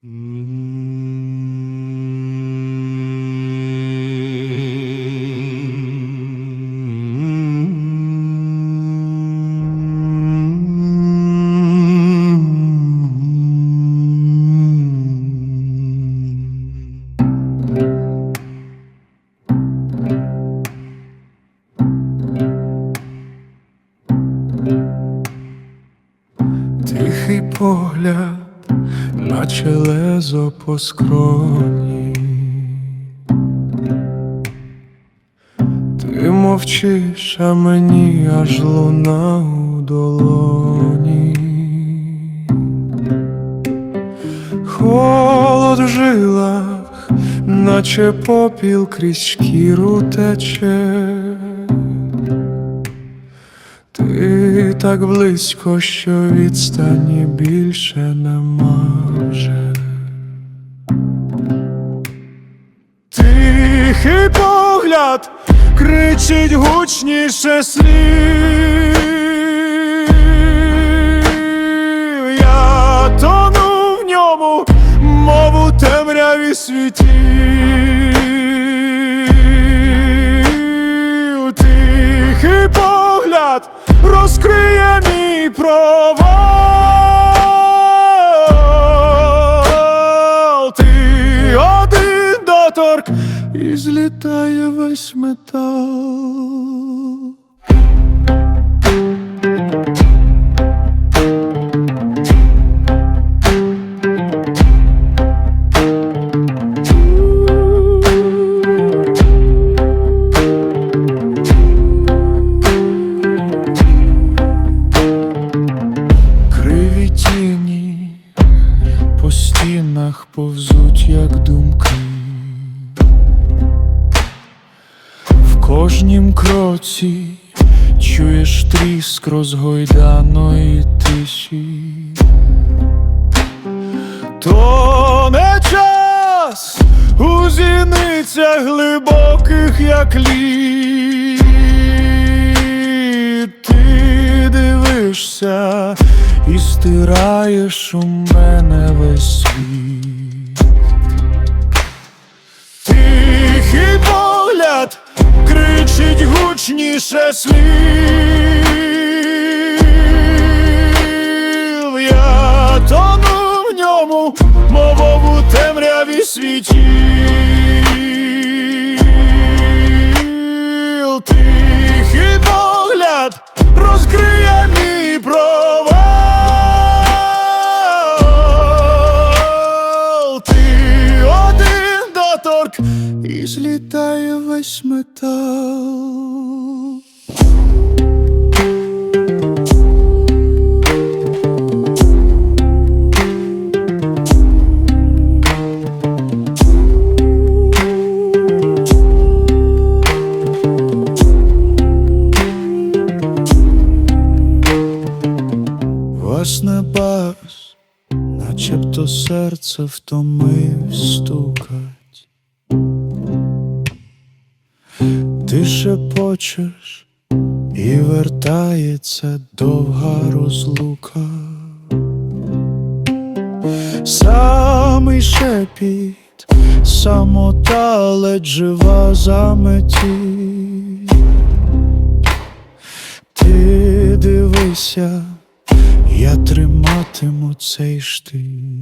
Тихий погляд, наче лезо по скроні. Ти мовчиш, а мені аж луна у долоні. Холод в жилах, наче попіл крізь шкіру тече. Ти так близько, що відстані більше нема вже. Тихий погляд кричить гучніше слів. Я тону в ньому, мов у темряві світів. Тихий погляд провал. Ти один доторк і злітає весь метал. Думки. В кожнім кроці чуєш тріск розгойданої тиші. То не час у зіницях глибоких, як лід. Ти дивишся і стираєш у мене весь світ. Гучніше слів. Я тону в ньому, мов у темряві світів. Тихий погляд розкриє мій провал. Ти один доторк і злітає весь метал. Власне бас, начебто серце втомив стукать. Ти шепочеш і вертається довга розлука. Самий шепіт, самота ледь жива заметі. Ти дивися, я триматиму цей штиль.